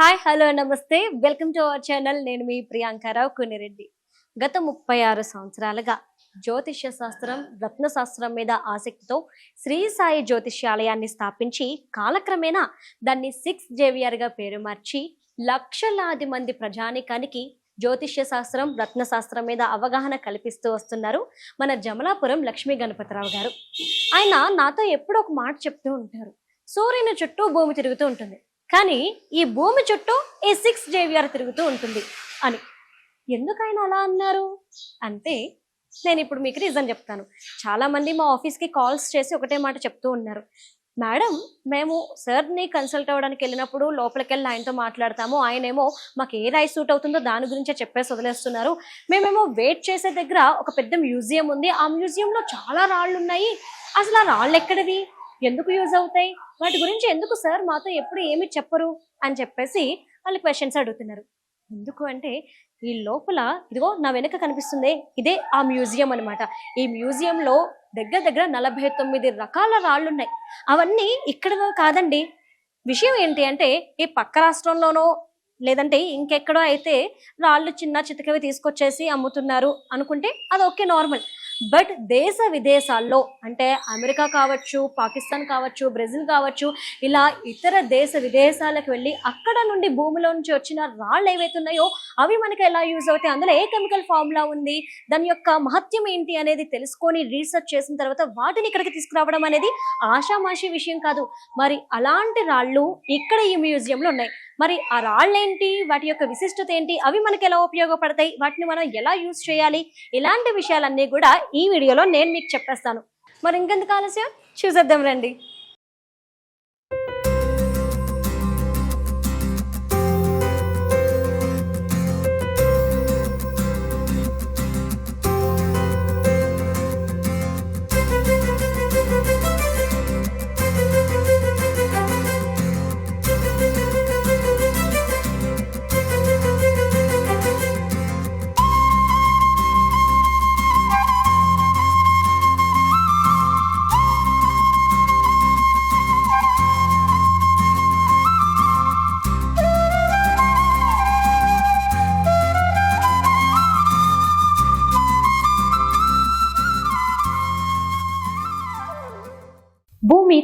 Hi hello నమస్తే. Welcome to our channel. నేను మీ ప్రియాంకారావు కునిరెడ్డి. గత ముప్పై ఆరు సంవత్సరాలుగా జ్యోతిష్య శాస్త్రం రత్న శాస్త్రం మీద ఆసక్తితో శ్రీ సాయి జ్యోతిష్యాలయాన్ని స్థాపించి కాలక్రమేణా దాన్ని సిక్స్ జేవియర్గా పేరు మార్చి లక్షలాది మంది ప్రజానికానికి జ్యోతిష్య శాస్త్రం రత్న శాస్త్రం మీద అవగాహన కల్పిస్తూ వస్తున్నారు మన జమలాపురం లక్ష్మీ గణపతిరావు గారు. ఆయన నాతో ఎప్పుడూ ఒక మాట చెప్తూ ఉంటారు. సూర్యుని చుట్టూ భూమి తిరుగుతూ ఉంటుంది. కానీ ఈ భూమి చుట్టూ ఈ సిక్స్ జేవియర్ తిరుగుతూ ఉంటుంది అని. ఎందుకు ఆయన అలా అన్నారు? అంటే నేను ఇప్పుడు మీకు రీజన్ చెప్తాను. చాలామంది మా ఆఫీస్కి కాల్స్ చేసి ఒకటే మాట చెప్తూ ఉన్నారు. మేడం మేము సార్ని కన్సల్ట్ అవ్వడానికి వెళ్ళినప్పుడు లోపలికి వెళ్ళి ఆయనతో మాట్లాడతాము. ఆయనేమో మాకు ఏ రైస్ సూట్ అవుతుందో దాని గురించే చెప్పేసి వదిలేస్తున్నారు. మేమేమో వెయిట్ చేసే దగ్గర ఒక పెద్ద మ్యూజియం ఉంది. ఆ మ్యూజియంలో చాలా రాళ్ళు ఉన్నాయి. అసలు ఆ రాళ్ళు ఎక్కడివి? ఎందుకు యూజ్ అవుతాయి? వాటి గురించి ఎందుకు సార్ మాతో ఎప్పుడు ఏమి చెప్పరు? అని చెప్పేసి వాళ్ళు క్వశ్చన్స్ అడుగుతున్నారు. ఎందుకు అంటే ఈ లోపల ఇదిగో నా వెనక కనిపిస్తుంది ఇదే ఆ మ్యూజియం అన్నమాట. ఈ మ్యూజియంలో దగ్గర దగ్గర నలభై తొమ్మిది రకాల రాళ్ళు ఉన్నాయి అవన్నీ ఇక్కడ కాదండి. విషయం ఏంటి అంటే ఈ పక్క రాష్ట్రంలోనో లేదంటే ఇంకెక్కడో అయితే రాళ్ళు చిన్న చితకవి తీసుకొచ్చేసి అమ్ముతున్నారు అనుకుంటే అది ఓకే నార్మల్ బట్ దేశ విదేశాల్లో అంటే అమెరికా కావచ్చు పాకిస్తాన్ కావచ్చు బ్రెజిల్ కావచ్చు ఇలా ఇతర దేశ విదేశాలకు వెళ్ళి అక్కడ నుండి భూమిలో నుంచి వచ్చిన రాళ్ళు ఏవైతున్నాయో అవి మనకి ఎలా యూజ్ అవుతాయి? అందులో ఏ కెమికల్ ఫార్ములా ఉంది? దాని యొక్క మహత్యం ఏంటి అనేది తెలుసుకొని రీసెర్చ్ చేసిన తర్వాత వాటిని ఇక్కడికి తీసుకురావడం అనేది ఆషామాషి విషయం కాదు. మరి అలాంటి రాళ్ళు ఇక్కడ ఈ మ్యూజియంలో ఉన్నాయి. మరి ఆ రాళ్ళేంటి? వాటి యొక్క విశిష్టత ఏంటి అవి మనకి ఎలా ఉపయోగపడతాయి? వాటిని మనం ఎలా యూజ్ చేయాలి? ఇలాంటి విషయాలన్నీ కూడా ఈ వీడియోలో నేను మీకు చెప్పేస్తాను. మరి ఇంకెందుకు ఆలస్యం? చూసేద్దాం రండి.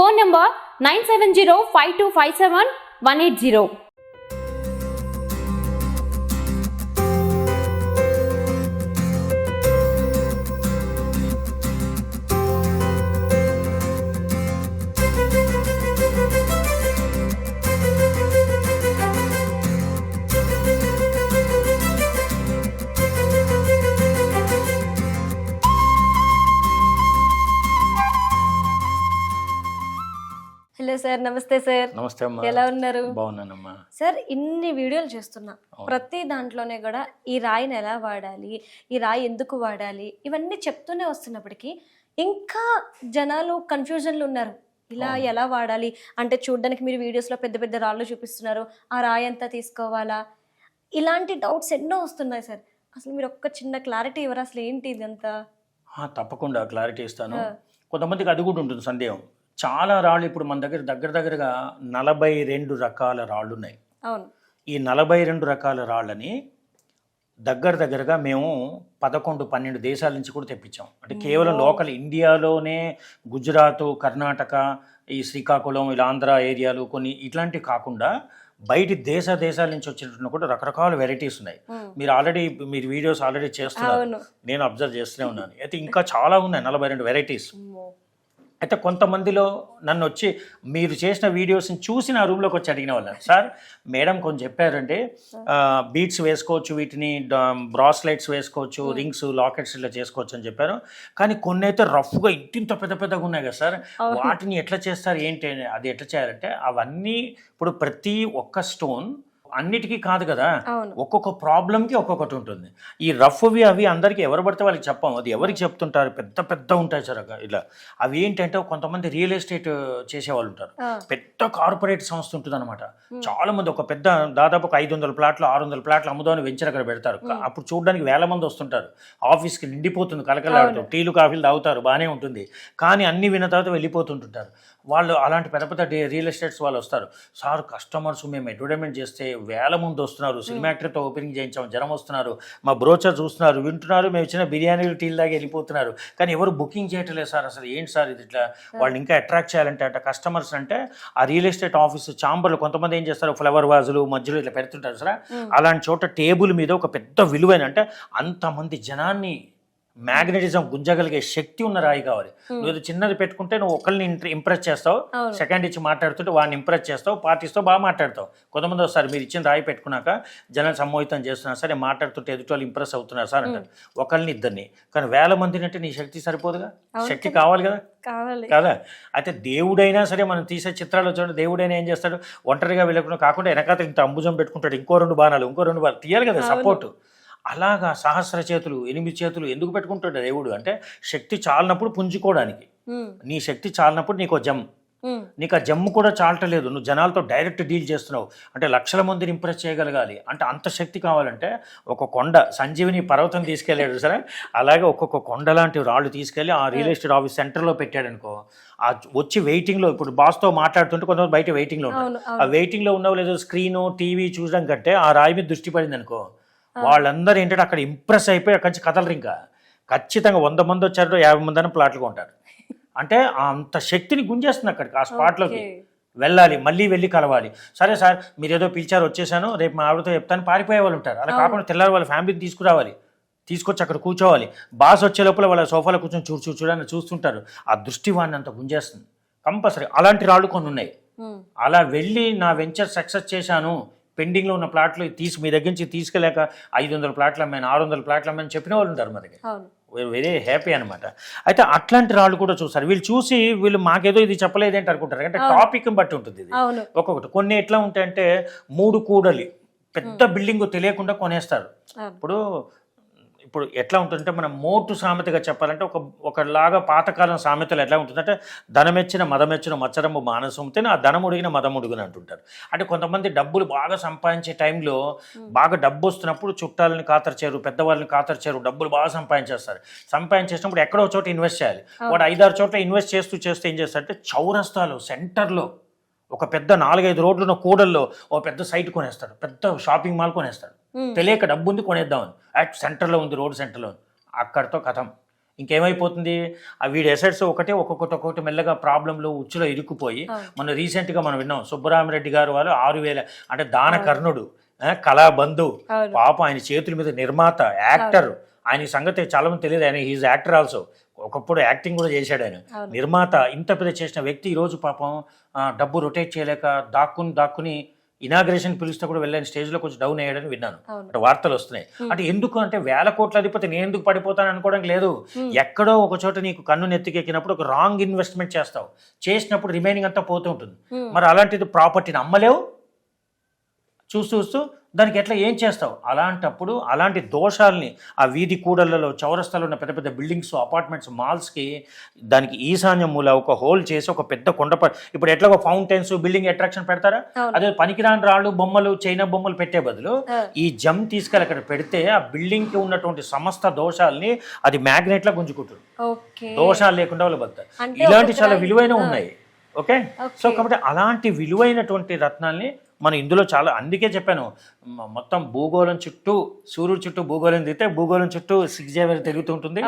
phone number 970 5257 180. Hello sir నమస్తే సార్. నమస్తే అమ్మా. ఎలా ఉన్నారు? బాగున్నానమ్మా. సార్ ఇన్ని వీడియోలు చేస్తున్నా. ప్రతి దాంట్లోనే కూడా ఈ రాయిని ఎలా వాడాలి ఈ రాయి ఎందుకు వాడాలి ఇవన్నీ చెప్తూనే వస్తున్నప్పటికీ ఇంకా జనాలు కన్ఫ్యూజన్లు ఉన్నారు. ఇలా. ఎలా వాడాలి? అంటే చూడడానికి మీరు వీడియోస్లో పెద్ద పెద్ద రాళ్ళు చూపిస్తున్నారు. ఆ రాయి అంతా తీసుకోవాలా? ఇలాంటి డౌట్స్ ఎన్నో వస్తున్నాయి సార్. అసలు మీరు ఒక్క చిన్న క్లారిటీ ఇవ్వరు? అసలు ఏంటి ఇదంతా? తప్పకుండా క్లారిటీ ఇస్తాను. కొంతమందికి అది కూడా ఉంటుంది సందేహం. చాలా రాళ్ళు ఇప్పుడు మన దగ్గర దగ్గర దగ్గరగా నలభై రెండు రకాల రాళ్ళు ఉన్నాయి అవును. ఈ నలభై రెండు రకాల రాళ్ళని దగ్గర దగ్గరగా మేము పదకొండు పన్నెండు దేశాల నుంచి కూడా తెప్పించాం. అంటే కేవలం. లోకల్ ఇండియాలోనే గుజరాత్ కర్ణాటక ఈ శ్రీకాకుళం ఇలా ఆంధ్ర ఏరియాలు కొన్ని ఇట్లాంటివి కాకుండా బయటి దేశ దేశాల నుంచి వచ్చినటువంటి కూడా రకరకాల వెరైటీస్ ఉన్నాయి. మీరు ఆల్రెడీ మీరు వీడియోస్ ఆల్రెడీ చేస్తున్నారు. నేను అబ్జర్వ్ చేస్తూనే ఉన్నాను. అయితే ఇంకా చాలా ఉన్నాయి నలభై రెండు వెరైటీస్. అయితే కొంతమందిలో నన్ను వచ్చి మీరు చేసిన వీడియోస్ని చూసి నా రూమ్లోకి వచ్చి అడిగిన వాళ్ళు. సార్ మేడం కొంచెం చెప్పారంటే బీట్స్ వేసుకోవచ్చు వీటిని బ్రాస్లెట్స్ వేసుకోవచ్చు రింగ్స్ లాకెట్స్ ఇలా చేసుకోవచ్చు అని చెప్పారు. కానీ కొన్ని అయితే రఫ్గా ఇంటింత పెద్ద పెద్దగా ఉన్నాయి కదా సార్. వాటిని ఎట్లా చేస్తారు ఏంటి అని అది ఎట్లా చేయాలంటే అవన్నీ ఇప్పుడు ప్రతి ఒక్క స్టోన్ అన్నిటికీ కాదు కదా. ఒక్కొక్క ప్రాబ్లంకి ఒక్కొక్కటి ఉంటుంది. ఈ రఫ్వి అవి అందరికీ ఎవరు పడితే వాళ్ళకి చెప్పాం. అది ఎవరికి చెప్తుంటారు? పెద్ద పెద్ద ఉంటాయి సార్ ఇలా. అవి ఏంటంటే కొంతమంది రియల్ ఎస్టేట్ చేసేవాళ్ళు ఉంటారు. పెద్ద కార్పొరేట్ సంస్థ ఉంటుంది అనమాట. చాలా మంది ఒక పెద్ద దాదాపు ఒక ఐదు వందల ప్లాట్లు ఆరు వందల ప్లాట్లు అమ్ముదామని వెంచర్ అక్కడ పెడతారు. అప్పుడు చూడడానికి వేల మంది వస్తుంటారు. ఆఫీస్కి నిండిపోతుంది కలకలాడుతూ. టీలు కాఫీలు తాగుతారు. బాగానే ఉంటుంది. కానీ అన్ని విన్న తర్వాత వెళ్ళిపోతుంటుంటారు. వాళ్ళు అలాంటి పెద్ద పెద్ద రియల్ ఎస్టేట్స్ వాళ్ళు వస్తారు. సార్ కస్టమర్స్ మేము అడ్వర్టైజ్మెంట్ చేస్తే వేల మంది వస్తున్నారు. సినిమా యాక్టర్తో ఓపెనింగ్ చేయించాం జనం వస్తున్నారు మా బ్రోచర్ చూస్తున్నారు వింటున్నారు మేము ఇచ్చిన బిర్యానీలు టీలు దాకా వెళ్ళిపోతున్నారు. కానీ ఎవరు బుకింగ్ చేయట్లేదు సార్ అసలు. ఏంటి సార్ ఇది ఇట్లా? వాళ్ళు ఇంకా అట్రాక్ట్ చేయాలంటే అట్లా కస్టమర్స్ అంటే ఆ రియల్ ఎస్టేట్ ఆఫీస్ చాంబర్లు కొంతమంది ఏం చేస్తారు? ఫ్లవర్ వాజులు మధ్యలో ఇట్లా పెడుతుంటారు సార్. అలాంటి చోట టేబుల్ మీద ఒక పెద్ద విలువైన అంటే అంతమంది జనాన్ని మ్యాగ్నెటిజం గుంజగలిగే శక్తి ఉన్న రాయి కావాలి. నువ్వు చిన్నది పెట్టుకుంటే నువ్వు ఒకరిని ఇంప్రెస్ చేస్తావు. సెకండ్ ఇచ్చి మాట్లాడుతుంటే వాడిని ఇంప్రెస్ చేస్తావు పార్టీస్తో బాగా మాట్లాడతావు. కొంతమంది వస్తారు మీరు ఇచ్చిన రాయి పెట్టుకున్నాక జనం సమ్మోహితం చేస్తున్నారు సరే మాట్లాడుతుంటే ఎదుటి వాళ్ళు ఇంప్రెస్ అవుతున్నారు సార్ అంటారు. ఒకరిని ఇద్దరిని. కానీ వేల మందిని అంటే నీ శక్తి సరిపోదుగా? శక్తి కావాలి కదా? కావాలి. కదా? అయితే దేవుడైనా సరే మనం తీసే చిత్రాలు చూడండి దేవుడైనా ఏం చేస్తాడు? ఒంటరిగా వెళ్ళకుండా కాకుండా వెనకాత ఇంత అంబుజం పెట్టుకుంటాడు ఇంకో రెండు బాణాలు ఇంకో రెండు బాణాలు తీయాలి కదా. సపోర్ట్ అలాగా సహస్ర చేతులు ఎనిమిది చేతులు ఎందుకు పెట్టుకుంటాడు దేవుడు? అంటే శక్తి చాలినప్పుడు పుంజుకోవడానికి. నీ శక్తి చాలినప్పుడు నీకు జమ్ నీకు ఆ జమ్ము కూడా చాలటలేదు. నువ్వు జనాలతో డైరెక్ట్ డీల్ చేస్తున్నావు. అంటే లక్షల మందిని ఇంప్రెస్ చేయగలగాలి. అంటే అంత శక్తి కావాలంటే ఒక కొండ సంజీవిని పర్వతం తీసుకెళ్ళాడు సరే. అలాగే ఒక్కొక్క కొండ లాంటి రాళ్ళు తీసుకెళ్ళి ఆ రియల్ ఎస్టేట్ ఆఫీస్ సెంటర్లో పెట్టాడు అనుకో ఆ వచ్చి వెయిటింగ్లో ఇప్పుడు బాస్తో మాట్లాడుతుంటే కొంతమంది బయట వెయిటింగ్లో అవును ఆ వెయిటింగ్లో ఉన్నావు లేదో స్క్రీను టీవీ చూడడం కంటే ఆ రాయి మీద దృష్టి పడింది అనుకో వాళ్ళందరూ ఏంటంటే అక్కడ ఇంప్రెస్ అయిపోయి అక్కడి నుంచి కదలరు ఇంకా ఖచ్చితంగా వంద మంది వచ్చారో యాభై మంది అని ప్లాట్లు కొంటారు. అంటే అంత శక్తిని గుంజేస్తుంది అక్కడికి ఆ స్పాట్లోకి. వెళ్ళాలి మళ్ళీ వెళ్ళి కలవాలి. సరే సార్ మీరు ఏదో పిలిచారు వచ్చేసాను రేపు మా ఆవిడతో చెప్తాను పారిపోయే వాళ్ళు ఉంటారు. అలా. కాకుండా తెల్లారి వాళ్ళ ఫ్యామిలీని తీసుకురావాలి. తీసుకొచ్చి అక్కడ కూర్చోవాలి. బాస్ వచ్చే లోపల వాళ్ళ సోఫాలో కూర్చొని చూడు చూడు చూడని చూస్తుంటారు. ఆ దృష్టి వాడిని అంత గుంజేస్తుంది. కంపల్సరీ. అలాంటి రాళ్ళు కొన్ని ఉన్నాయి. అలా వెళ్ళి నా వెంచర్ సక్సెస్ చేశాను. పెండింగ్లో ఉన్న ప్లాట్లు తీసి మీ దగ్గర నుంచి తీసుకెళ్ళాక ఐదు వందల ప్లాట్లు అమ్మాను ఆరు వందల ప్లాట్లు అమ్మాను చెప్పిన వాళ్ళు ఉంటారు మా దగ్గర. వెరీ హ్యాపీ అనమాట అయితే అట్లాంటి రాళ్ళు కూడా చూస్తారు. వీళ్ళు చూసి వీళ్ళు మాకేదో ఇది చెప్పలేదేంటి అనుకుంటారు. అంటే. టాపిక్ బట్టి ఉంటుంది ఇది. ఒక్కొక్కటి. కొన్ని ఎట్లా ఉంటాయంటే మూడు కూడలి. పెద్ద బిల్డింగ్ తెలియకుండా కొనేస్తారు. ఇప్పుడు ఇప్పుడు ఎట్లా ఉంటుందంటే మనం మోటు సామెతగా చెప్పాలంటే ఒక ఒకలాగా పాతకాలం సామెతలు ఎట్లా ఉంటుందంటే ధనమెచ్చిన మదమెచ్చిన మచ్చరము మానసంతేనే ఆ ధనముడిగిన మదముడుగుని అంటుంటారు. అంటే కొంతమంది డబ్బులు బాగా సంపాదించే టైంలో బాగా డబ్బు వస్తున్నప్పుడు చుట్టాలని కాతర్చారు పెద్దవాళ్ళని కాతర్చారు డబ్బులు బాగా సంపాదించేస్తారు. సంపాదించేసినప్పుడు ఎక్కడో చోట ఇన్వెస్ట్ చేయాలి. వాడు ఐదారు చోట్ల ఇన్వెస్ట్ చేస్తూ చేస్తే ఏం చేస్తారంటే చౌరస్తాలో సెంటర్లో ఒక పెద్ద నాలుగైదు రోడ్లున్న కూడల్లో ఓ పెద్ద సైట్ కొనేస్తాడు. పెద్ద షాపింగ్ మాల్ కొనేస్తాడు. తెలియక డబ్బు ఉంది కొనేద్దామని అట్ సెంటర్లో ఉంది రోడ్ సెంటర్లో ఉంది. అక్కడితో కథం. ఇంకేమైపోతుంది? ఆ వీడి ఎసెట్స్ ఒకటే ఒక్కొక్కటి ఒక్కొక్కటి మెల్లగా ప్రాబ్లంలో ఉచ్చులో ఇరుక్కుపోయి. మొన్న రీసెంట్గా మనం విన్నాం. సుబ్బరామరెడ్డి గారు వాళ్ళు ఆరు వేల అంటే దాన కర్ణుడు కళాబంధు పాపం ఆయన చేతుల మీద నిర్మాత యాక్టర్. ఆయన సంగతి చాలా మంది తెలియదు. ఆయన హీజ్ యాక్టర్ ఆల్సో ఒకప్పుడు యాక్టింగ్ కూడా చేశాడు ఆయన. నిర్మాత ఇంత పెద్ద చేసిన వ్యక్తి ఈరోజు పాపం డబ్బు రొటేట్ చేయలేక దాక్కుని దాక్కుని ఇనాగ్రేషన్ పిలిస్తే కూడా వెళ్ళని స్టేజ్లో కొంచెం డౌన్ అయ్యాడని విన్నాను. అంటే వార్తలు వస్తున్నాయి. అంటే ఎందుకు అంటే వేల కోట్ల అధిపతి నేను ఎందుకు పడిపోతాను అనుకోవడానికి లేదు. ఎక్కడో ఒక చోట నీకు కన్ను నెత్తికెక్కినప్పుడు ఒక రాంగ్ ఇన్వెస్ట్మెంట్ చేస్తావు. చేసినప్పుడు రిమైనింగ్ అంతా పోతూ ఉంటుంది. మరి అలాంటిది ప్రాపర్టీని అమ్మలేవు? చూస్తూ చూస్తూ దానికి ఎట్లా ఏం చేస్తావు? అలాంటప్పుడు అలాంటి దోషాలని ఆ వీధి కూడళ్ళలో చౌరస్తాలో ఉన్న పెద్ద పెద్ద బిల్డింగ్స్ అపార్ట్మెంట్స్ మాల్స్కి దానికి ఈశాన్యం మూల ఒక హోల్ చేసి ఒక పెద్ద కొండప ఇప్పుడు ఎట్లా ఒక ఫౌంటైన్స్ బిల్డింగ్ అట్రాక్షన్ పెడతారా? అదే పనికిరాని రాళ్ళు బొమ్మలు చైనా బొమ్మలు పెట్టే బదులు ఈ జమ్ తీసుకెళ్ళి అక్కడ పెడితే ఆ బిల్డింగ్కి ఉన్నటువంటి సమస్త దోషాలని అది మ్యాగ్నెట్లా గుంజుకుంటుంది. దోషాలు లేకుండా వాళ్ళు బతారు ఇలాంటి చాలా విలువైన. ఉన్నాయి. ఓకే. సో కాబట్టి అలాంటి విలువైనటువంటి రత్నాల్ని మనం ఇందులో చాలా అందుకే చెప్పాను మొత్తం భూగోళం చుట్టూ సూర్యుడు చుట్టూ భూగోళం తిరిగితే భూగోళం చుట్టూ సిక్స్ జేవర్ తిరుగుతుంటుంది.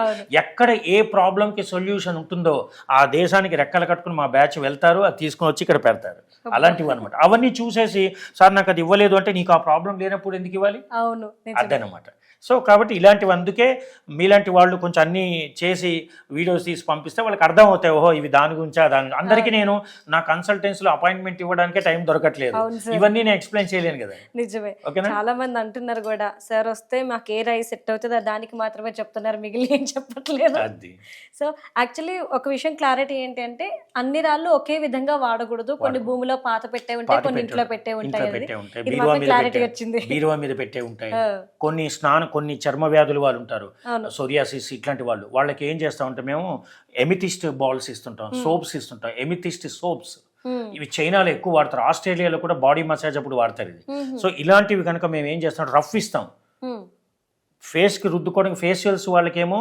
ఎక్కడ ఏ ప్రాబ్లంకి సొల్యూషన్ ఉంటుందో ఆ దేశానికి రెక్కలు కట్టుకుని మా బ్యాచ్ వెళ్తారు అది తీసుకొని వచ్చి ఇక్కడ పెడతారు. అలాంటివి అనమాట అవన్నీ చూసేసి సార్ నాకు అది ఇవ్వలేదు అంటే నీకు ఆ ప్రాబ్లం లేనప్పుడు ఎందుకు ఇవ్వాలి? అవును. అదనమాట సో కాబట్టి ఇలాంటివి అందుకే మీలాంటి వాళ్ళు కొంచెం అన్ని చేసి వీడియోస్ తీసి పంపిస్తే వాళ్ళకి అర్థం అవుతాయి ఓహో ఇవి దాని గురించా దాని అందరికీ నేను నా కన్సల్టెన్సీలో అపాయింట్మెంట్ ఇవ్వడానికే టైం దొరకట్లేదు. ఇవన్నీ నేను ఎక్స్ప్లెయిన్ చేయలేను కదా. నిజమే. చాలా మంది అంటున్నారు కూడా సార్ వస్తే మాకు ఏ రైస్ సెట్ అవుతుందో దానికి మాత్రమే చెప్తున్నారు మిగిలి ఏం చెప్పట్లేదు. సో యాక్చువల్లీ ఒక విషయం క్లారిటీ ఏంటి అంటే అన్ని రాళ్ళు ఒకే విధంగా వాడకూడదు. కొన్ని. భూమిలో పాత పెట్టే ఉంటాయి కొన్ని ఇంట్లో. పెట్టే ఉంటాయి. క్లారిటీ వచ్చింది. బీరువా మీద పెట్టే ఉంటాయి. కొన్ని స్నానం కొన్ని చర్మ వ్యాధులు వాళ్ళు ఉంటారు. సోరియాసిస్ ఇట్లాంటి వాళ్ళు. వాళ్ళకి ఏం చేస్తామంటే మేము ఎమితిస్ట్ బాల్స్ ఇస్తుంటాం సోప్స్ ఇస్తుంటాం. Amethyst soaps. ఇవి చైనాలో ఎక్కువ వాడతారు. ఆస్ట్రేలియాలో కూడా బాడీ మసాజ్ అప్పుడు వాడతారు ఇది. సో ఇలాంటివి కనుక మేము ఏం చేస్తాం? రఫ్ ఇస్తాం. ఉమ్, ఫేస్కి రుద్దుకోవడానికి ఫేషియల్స్ వాళ్ళకేమో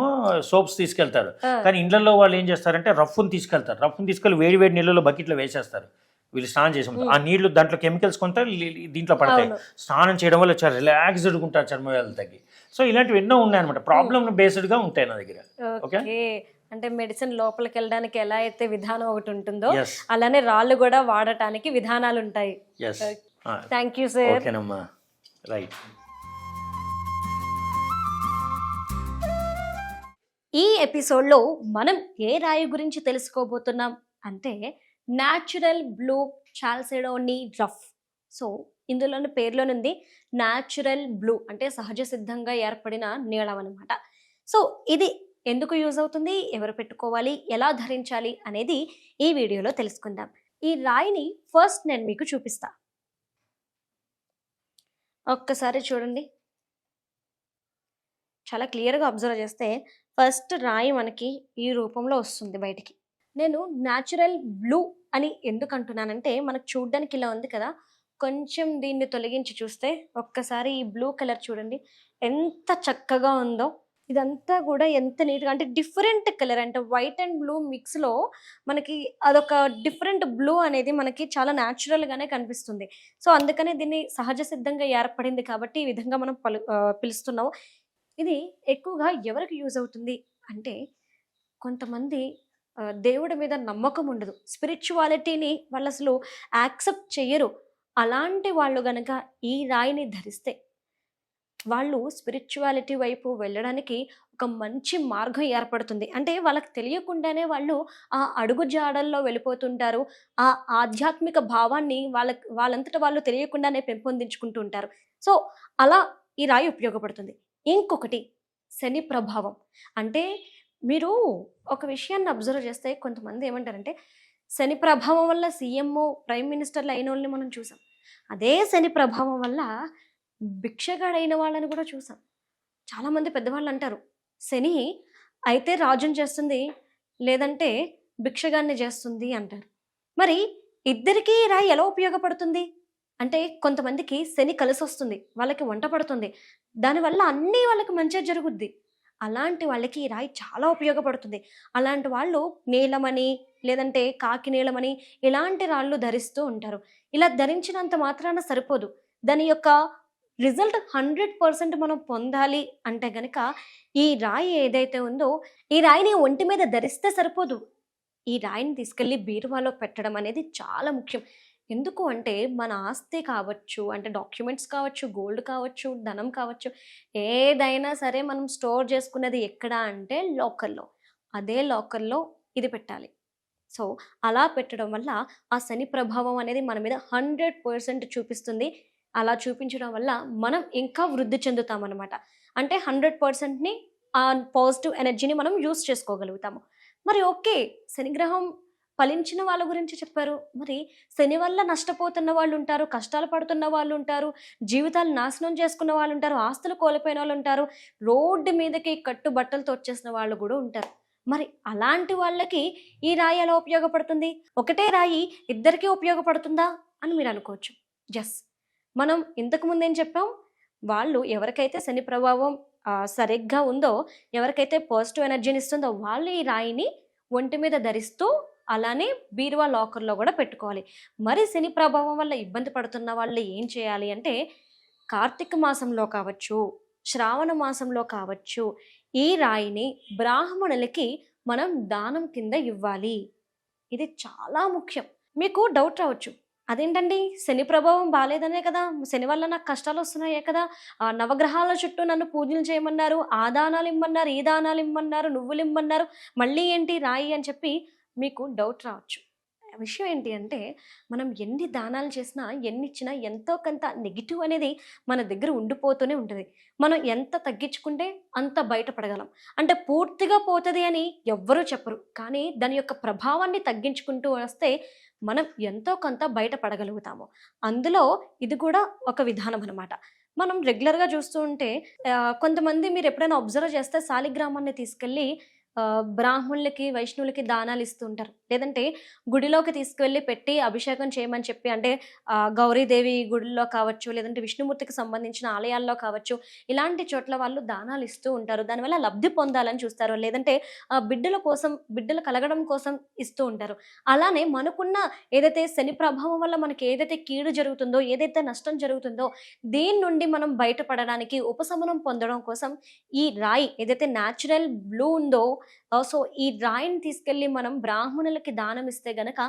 సోప్స్ తీసుకెళ్తారు. కానీ ఇండ్లలో వాళ్ళు ఏం చేస్తారంటే రఫ్ని తీసుకెళ్తారు. రఫ్ని తీసుకెళ్ళి వేడి వేడి నీళ్ళలో బకెట్లో వేసేస్తారు. వీళ్ళు స్నానం చేసి. ఆ నీళ్ళు దాంట్లో కెమికల్స్ కొంత దీంట్లో పడతాయి. స్నానం చేయడం వల్ల చాలా రిలాక్స్డ్ ఉంటారు చర్మ వ్యాధులు తగ్గి. సో ఇలాంటివి ఎన్నో ఉన్నాయన్నమాట. ప్రాబ్లమ్ బేస్డ్గా ఉంటాయి నా దగ్గర. ఓకే? అంటే మెడిసిన్ లోపలికి వెళ్ళడానికి ఎలా అయితే విధానం ఒకటి ఉంటుందో అలానే రాళ్ళు కూడా వాడటానికి విధానాలు ఉంటాయి. థ్యాంక్ యూ సార్ ఓకేనమ్మా. రైట్ ఈ ఎపిసోడ్లో మనం ఏ రాయి గురించి తెలుసుకోబోతున్నాం? అంటే natural blue chalcedony rough so ఇందులోని పేర్లోనుంది న్యాచురల్ బ్లూ అంటే సహజ సిద్ధంగా ఏర్పడిన నీలం అనమాట సో ఇది ఎందుకు యూజ్ అవుతుంది? ఎవరు పెట్టుకోవాలి? ఎలా ధరించాలి? అనేది ఈ వీడియోలో తెలుసుకుందాం. ఈ రాయిని ఫస్ట్ నేను మీకు చూపిస్తా. ఒక్కసారి చూడండి. చాలా క్లియర్గా అబ్జర్వ్ చేస్తే ఫస్ట్ రాయి మనకి ఈ రూపంలో వస్తుంది బయటికి. నేను న్యాచురల్ బ్లూ అని ఎందుకు అంటున్నానంటే మనకు చూడడానికి ఇలా ఉంది కదా. కొంచెం దీన్ని తొలగించి చూస్తే ఒక్కసారి ఈ బ్లూ కలర్ చూడండి. ఎంత చక్కగా ఉందో. ఇదంతా కూడా ఎంత నీట్గా అంటే డిఫరెంట్ కలర్ అంటే వైట్ అండ్ బ్లూ మిక్స్లో మనకి అదొక డిఫరెంట్ బ్లూ అనేది మనకి చాలా న్యాచురల్గానే కనిపిస్తుంది. సో అందుకనే దీన్ని సహజ సిద్ధంగా ఏర్పడింది కాబట్టి ఈ విధంగా మనం పలు పిలుస్తున్నాము. ఇది ఎక్కువగా ఎవరికి యూజ్ అవుతుంది అంటే కొంతమంది దేవుడి మీద నమ్మకం ఉండదు. స్పిరిచువాలిటీని వాళ్ళు అసలు యాక్సెప్ట్ చేయరు అలాంటి వాళ్ళు గనక ఈ రాయిని ధరిస్తే వాళ్ళు స్పిరిచువాలిటీ వైపు వెళ్ళడానికి ఒక మంచి మార్గం ఏర్పడుతుంది. అంటే వాళ్ళకి తెలియకుండానే వాళ్ళు ఆ అడుగు జాడల్లో వెళ్ళిపోతుంటారు. ఆ ఆధ్యాత్మిక భావాన్ని వాళ్ళ వాళ్ళంతటా వాళ్ళు తెలియకుండానే పెంపొందించుకుంటూ ఉంటారు సో అలా ఈ రాయి ఉపయోగపడుతుంది. ఇంకొకటి శని ప్రభావం. అంటే మీరు ఒక విషయాన్ని అబ్జర్వ్ చేస్తే కొంతమంది ఏమంటారంటే శని ప్రభావం వల్ల సీఎంఓ ప్రైమ్ మినిస్టర్లు అయిన వాళ్ళని మనం చూసాం. అదే శని ప్రభావం వల్ల భిక్షగాడైన వాళ్ళని కూడా చూసాం. చాలామంది పెద్దవాళ్ళు అంటారు శని అయితే రాజుని చేస్తుంది లేదంటే భిక్షగాన్ని చేస్తుంది అంటారు. మరి ఇద్దరికీ రాయి ఎలా ఉపయోగపడుతుంది? అంటే కొంతమందికి శని కలిసి వస్తుంది వాళ్ళకి వంట పడుతుంది. దానివల్ల అన్నీ వాళ్ళకి మంచిగా జరుగుద్ది. అలాంటి వాళ్ళకి ఈ రాయి చాలా ఉపయోగపడుతుంది. అలాంటి వాళ్ళు నీలమని లేదంటే కాకి నీలమని ఇలాంటి రాళ్ళు ధరిస్తూ ఉంటారు. ఇలా ధరించినంత మాత్రాన సరిపోదు. దాని యొక్క రిజల్ట్ హండ్రెడ్ పర్సెంట్ మనం పొందాలి అంటే గనక ఈ రాయి ఏదైతే ఉందో ఈ రాయిని ఒంటి మీద ధరిస్తే సరిపోదు. ఈ రాయిని తీసుకెళ్ళి బీరువాలో పెట్టడం అనేది చాలా ముఖ్యం. ఎందుకు అంటే మన ఆస్తి కావచ్చు అంటే డాక్యుమెంట్స్ కావచ్చు గోల్డ్ కావచ్చు ధనం కావచ్చు ఏదైనా సరే మనం స్టోర్ చేసుకున్నది ఎక్కడ అంటే లాకర్లో. అదే లాకర్లో ఇది పెట్టాలి. సో అలా పెట్టడం వల్ల ఆ శని ప్రభావం అనేది మన మీద హండ్రెడ్ పర్సెంట్ చూపిస్తుంది. అలా చూపించడం వల్ల మనం ఇంకా వృద్ధి చెందుతామన్నమాట. అంటే హండ్రెడ్ పర్సెంట్ని ఆ పాజిటివ్ ఎనర్జీని మనం యూస్ చేసుకోగలుగుతాము. మరి ఓకే శనిగ్రహం ఫలించిన వాళ్ళ గురించి చెప్పారు. మరి శని వల్ల నష్టపోతున్న వాళ్ళు ఉంటారు కష్టాలు పడుతున్న వాళ్ళు ఉంటారు జీవితాలు నాశనం చేసుకున్న వాళ్ళు ఉంటారు ఆస్తులు కోల్పోయిన వాళ్ళు ఉంటారు రోడ్డు మీదకి కట్టు బట్టలతో వచ్చేసిన వాళ్ళు కూడా ఉంటారు. మరి అలాంటి వాళ్ళకి ఈ రాయి ఎలా ఉపయోగపడుతుంది? ఒకటే రాయి ఇద్దరికీ ఉపయోగపడుతుందా అని మీరు అనుకోవచ్చు. జస్ మనం ఇంతకుముందు ఏం చెప్పాం? వాళ్ళు ఎవరికైతే శని ప్రభావం సరిగ్గా ఉందో ఎవరికైతే పాజిటివ్ ఎనర్జీని ఇస్తుందో వాళ్ళు ఈ రాయిని ఒంటి మీద ధరిస్తూ అలానే బీరువా లాకర్లో కూడా పెట్టుకోవాలి. మరి శని ప్రభావం వల్ల ఇబ్బంది పడుతున్న వాళ్ళు ఏం చేయాలి అంటే కార్తీక మాసంలో కావచ్చు శ్రావణ మాసంలో కావచ్చు ఈ రాయిని బ్రాహ్మణులకి మనం దానం కింద ఇవ్వాలి. ఇది చాలా ముఖ్యం. మీకు డౌట్ రావచ్చు. అదేంటండి? శని ప్రభావం బాగాలేదనే కదా? శని వల్ల నాకు కష్టాలు వస్తున్నాయే కదా? ఆ నవగ్రహాల చుట్టూ నన్ను పూజలు చేయమన్నారు ఆ దానాలు ఇమ్మన్నారు ఈ దానాలు ఇమ్మన్నారు నువ్వులు ఇమ్మన్నారు మళ్ళీ ఏంటి రాయి అని చెప్పి మీకు డౌట్ రావచ్చు. విషయం ఏంటి అంటే మనం ఎన్ని దానాలు చేసినా ఎన్ని ఇచ్చినా ఎంతో కొంత నెగిటివ్ అనేది మన దగ్గర ఉండిపోతూనే ఉంటుంది. మనం ఎంత తగ్గించుకుంటే అంత బయటపడగలం. అంటే పూర్తిగా పోతుంది అని ఎవ్వరూ చెప్పరు. కానీ దాని యొక్క ప్రభావాన్ని తగ్గించుకుంటూ వస్తే మనం ఎంతో కొంత బయటపడగలుగుతాము. అందులో ఇది కూడా ఒక విధానం అనమాట మనం రెగ్యులర్గా చూస్తూ ఉంటే కొంతమంది మీరు ఎప్పుడైనా అబ్జర్వ్ చేస్తే శాలిగ్రామాన్ని తీసుకెళ్ళి బ్రాహ్మణులకి వైష్ణవులకి దానాలు ఇస్తూ ఉంటారు లేదంటే గుడిలోకి తీసుకువెళ్ళి పెట్టి అభిషేకం చేయమని చెప్పి అంటే గౌరీదేవి గుడిలో కావచ్చు లేదంటే విష్ణుమూర్తికి సంబంధించిన ఆలయాల్లో కావచ్చు ఇలాంటి చోట్ల వాళ్ళు దానాలు ఇస్తూ ఉంటారు. దానివల్ల లబ్ధి పొందాలని చూస్తారు. లేదంటే ఆ, బిడ్డల కోసం బిడ్డలు కలగడం కోసం ఇస్తూ ఉంటారు. అలానే మనకున్న ఏదైతే శని ప్రభావం వల్ల మనకి ఏదైతే కీడు జరుగుతుందో ఏదైతే నష్టం జరుగుతుందో దీని నుండి మనం బయటపడడానికి ఉపశమనం పొందడం కోసం ఈ రాయి ఏదైతే న్యాచురల్ బ్లూ ఉందో Uh, సో ఈ రాయిని తీసుకెళ్ళి మనం బ్రాహ్మణులకి దానం ఇస్తే గనక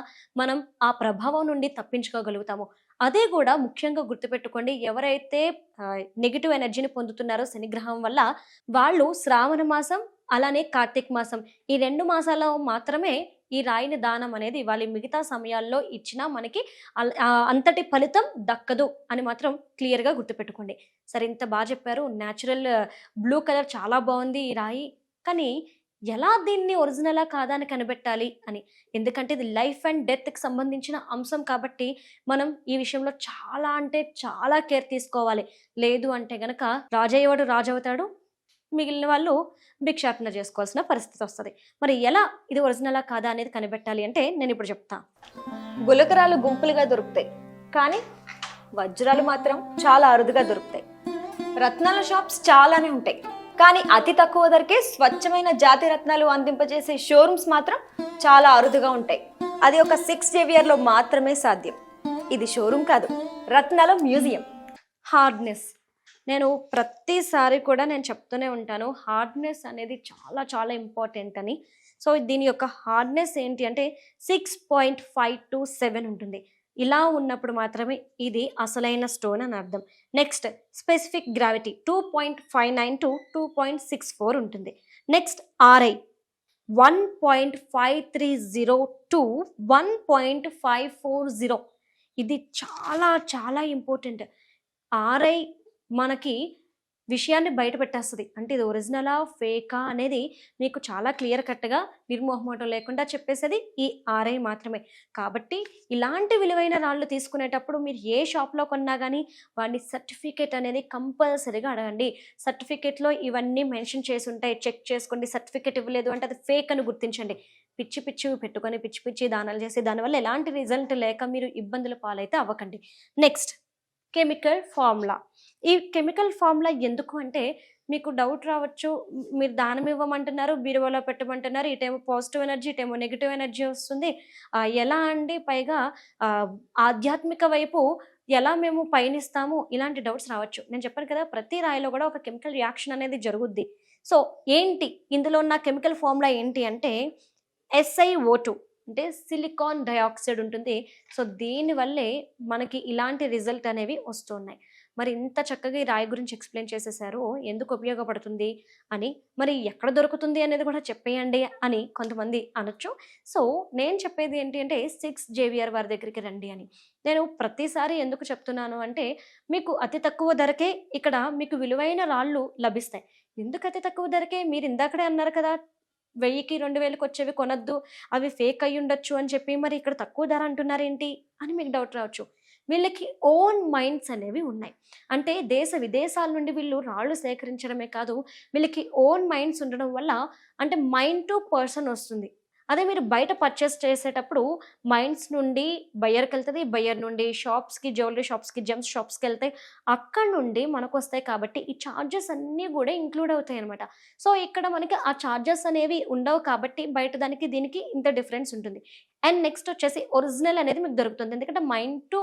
మనం ఆ ప్రభావం నుండి తప్పించుకోగలుగుతాము. అదే కూడా ముఖ్యంగా గుర్తుపెట్టుకోండి ఎవరైతే uh, నెగిటివ్ ఎనర్జీని పొందుతున్నారో శనిగ్రహం వల్ల వాళ్ళు శ్రావణ మాసం అలానే కార్తీక మాసం ఈ రెండు మాసాల్లో మాత్రమే ఈ రాయిని దానం అనేది ఇవ్వాలి. మిగతా సమయాల్లో ఇచ్చినా మనకి అంతటి ఫలితం దక్కదు అని మాత్రం క్లియర్గా గుర్తుపెట్టుకోండి. సరే ఇంత బాగా చెప్పారు. న్యాచురల్ uh, బ్లూ కలర్ చాలా బాగుంది ఈ రాయి. కానీ ఎలా దీన్ని ఒరిజినలా కాదా అని కనిపెట్టాలి అని. ఎందుకంటే ఇది లైఫ్ అండ్ డెత్కి సంబంధించిన అంశం కాబట్టి మనం ఈ విషయంలో చాలా అంటే చాలా కేర్ తీసుకోవాలి. లేదు అంటే గనక రాజయ్యవాడు రాజవుతాడు మిగిలిన వాళ్ళు భిక్షాటన చేసుకోవాల్సిన పరిస్థితి వస్తుంది. మరి ఎలా ఇది ఒరిజినలా కాదా అనేది కనిపెట్టాలి అంటే నేను ఇప్పుడు చెప్తా. గులకరాలు గుంపులుగా దొరుకుతాయి కానీ వజ్రాలు మాత్రం చాలా అరుదుగా దొరుకుతాయి. రత్నాల షాప్స్ చాలానే ఉంటాయి. కానీ అతి తక్కువ ధరకే స్వచ్ఛమైన జాతి రత్నాలు అందింపజేసే షోరూమ్స్ మాత్రం చాలా అరుదుగా ఉంటాయి. అది ఒక సిక్స్ జేవియర్లో మాత్రమే సాధ్యం. ఇది షోరూమ్ కాదు రత్నాల మ్యూజియం. హార్డ్నెస్. నేను ప్రతిసారి కూడా నేను చెప్తూనే ఉంటాను హార్డ్నెస్ అనేది చాలా చాలా ఇంపార్టెంట్ అని. సో దీని యొక్క హార్డ్నెస్ ఏంటి అంటే six point five to seven ఉంటుంది. ఇలా ఉన్నప్పుడు మాత్రమే ఇది అసలైన స్టోన్ అని అర్థం. Next specific gravity two point five nine to two point six four ఉంటుంది. Next RI one point five three zero to one point five four zero. ఇది చాలా చాలా ఇంపార్టెంట్. ఆర్ఐ మనకి విషయాన్ని బయట పెట్టేస్తుంది. అంటే ఇది ఒరిజినలా ఫేకా అనేది మీకు చాలా క్లియర్ కట్గా నిర్మోహమాటం లేకుండా చెప్పేసేది ఈ ఆర్ఐ మాత్రమే. కాబట్టి ఇలాంటి విలువైన రాళ్ళు తీసుకునేటప్పుడు మీరు ఏ షాప్లో కొన్నా కానీ వాడిని సర్టిఫికేట్ అనేది కంపల్సరీగా అడగండి. సర్టిఫికేట్లో ఇవన్నీ మెన్షన్ చేసి ఉంటాయి చెక్ చేసుకోండి. సర్టిఫికేట్ ఇవ్వలేదు అంటే అది ఫేక్ అని గుర్తించండి. పిచ్చి పిచ్చి పెట్టుకొని పిచ్చి పిచ్చి దానాలు చేసి దానివల్ల ఎలాంటి రిజల్ట్ లేక మీరు ఇబ్బందుల పాలైతే అవ్వకండి. నెక్స్ట్ కెమికల్ ఫార్ములా ఈ కెమికల్ ఫార్ములా ఎందుకు అంటే మీకు డౌట్ రావచ్చు. మీరు దానం ఇవ్వమంటున్నారు బీరువాలో పెట్టమంటున్నారు ఇటేమో పాజిటివ్ ఎనర్జీ ఇటేమో నెగిటివ్ ఎనర్జీ వస్తుంది. ఎలా అండి? పైగా ఆధ్యాత్మిక వైపు ఎలా మేము పయనిస్తాము? ఇలాంటి డౌట్స్ రావచ్చు. నేను చెప్పాను కదా ప్రతి రాయిలో కూడా ఒక కెమికల్ రియాక్షన్ అనేది జరుగుద్ది. సో ఏంటి? ఇందులో ఉన్న కెమికల్ ఫార్ములా ఏంటి అంటే ఎస్ఐఓ టూ అంటే సిలికాన్ డయాక్సైడ్ ఉంటుంది. సో దీనివల్లే మనకి ఇలాంటి రిజల్ట్ అనేవి వస్తున్నాయి. మరి ఇంత చక్కగా ఈ రాయి గురించి ఎక్స్ప్లెయిన్ చేసేసారు. ఎందుకు ఉపయోగపడుతుంది అని మరి ఎక్కడ దొరుకుతుంది అనేది కూడా చెప్పేయండి అని కొంతమంది అనొచ్చు. సో నేను చెప్పేది ఏంటి అంటే సిక్స్ జేవిఆర్ వారి దగ్గరికి రండి అని. నేను ప్రతిసారి ఎందుకు చెప్తున్నాను అంటే మీకు అతి తక్కువ ధరకే ఇక్కడ మీకు విలువైన రాళ్ళు లభిస్తాయి. ఎందుకు అతి తక్కువ ధరకే? మీరు ఇందాకడే అన్నారు కదా వెయ్యికి రెండు వేలకు వచ్చేవి కొనద్దు అవి ఫేక్ అయి ఉండొచ్చు అని చెప్పి మరి ఇక్కడ తక్కువ ధర అంటున్నారేంటి అని మీకు డౌట్ రావచ్చు. వీళ్ళకి ఓన్ మైండ్స్ అనేవి ఉన్నాయి. అంటే దేశ విదేశాల నుండి వీళ్ళు రాళ్ళు సేకరించడమే కాదు వీళ్ళకి ఓన్ మైండ్స్ ఉండడం వల్ల అంటే మైండ్ టు పర్సన్ వస్తుంది. అదే మీరు బయట పర్చేస్ చేసేటప్పుడు మైండ్స్ నుండి బయ్యర్కి వెళ్తుంది బయ్యర్ నుండి షాప్స్కి జ్యువెలరీ షాప్స్కి జెమ్స్ షాప్స్కి వెళ్తాయి అక్కడ నుండి మనకు వస్తాయి కాబట్టి ఈ ఛార్జెస్ అన్నీ కూడా ఇంక్లూడ్ అవుతాయి అనమాట సో ఇక్కడ మనకి ఆ ఛార్జెస్ అనేవి ఉండవు కాబట్టి బయట దానికి దీనికి ఇంత డిఫరెన్స్ ఉంటుంది. అండ్ నెక్స్ట్ వచ్చేసి ఒరిజినల్ అనేది మీకు దొరుకుతుంది. ఎందుకంటే మైండ్ టు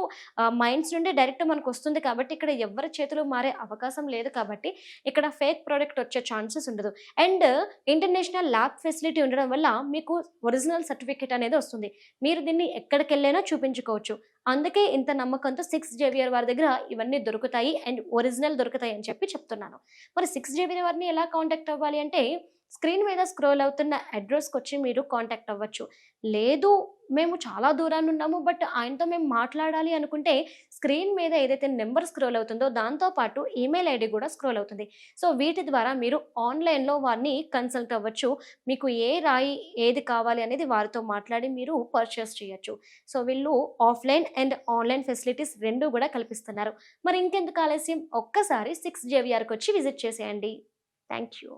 మైండ్స్ నుండి డైరెక్ట్ మనకు వస్తుంది కాబట్టి ఇక్కడ ఎవరి చేతులు మారే అవకాశం లేదు కాబట్టి ఇక్కడ ఫేక్ ప్రోడక్ట్ వచ్చే ఛాన్సెస్ ఉండదు. అండ్ ఇంటర్నేషనల్ ల్యాబ్ ఫెసిలిటీ ఉండడం వల్ల మీకు ఒరిజినల్ సర్టిఫికేట్ అనేది వస్తుంది. మీరు దీన్ని ఎక్కడికి వెళ్ళైనా చూపించుకోవచ్చు. అందుకే ఇంత నమ్మకంతో సిక్స్ జేవియర్ వారి దగ్గర ఇవన్నీ దొరుకుతాయి అండ్ ఒరిజినల్ దొరుకుతాయి అని చెప్పి చెప్తున్నాను. మరి సిక్స్ జేవియర్ వారిని ఎలా కాంటాక్ట్ అవ్వాలి అంటే స్క్రీన్ మీద స్క్రోల్ అవుతున్న అడ్రస్కి వచ్చి మీరు కాంటాక్ట్ అవ్వచ్చు. లేదు మేము చాలా దూరాన్ని ఉన్నాము బట్ ఆయనతో మేము మాట్లాడాలి అనుకుంటే స్క్రీన్ మీద ఏదైతే నెంబర్ స్క్రోల్ అవుతుందో దాంతో పాటు ఈమెయిల్ ఐడి కూడా స్క్రోల్ అవుతుంది. సో వీటి ద్వారా మీరు ఆన్లైన్లో వారిని కన్సల్ట్ అవ్వచ్చు. మీకు ఏ రాయి ఏది కావాలి అనేది వారితో మాట్లాడి మీరు పర్చేస్ చేయొచ్చు. సో వీళ్ళు ఆఫ్లైన్ అండ్ ఆన్లైన్ ఫెసిలిటీస్ రెండు కూడా కల్పిస్తున్నారు. మరి ఇంకెందుకు ఆలస్యం? ఒక్కసారి సిక్స్ జేవిఆర్కి వచ్చి విజిట్ చేసేయండి. Thank you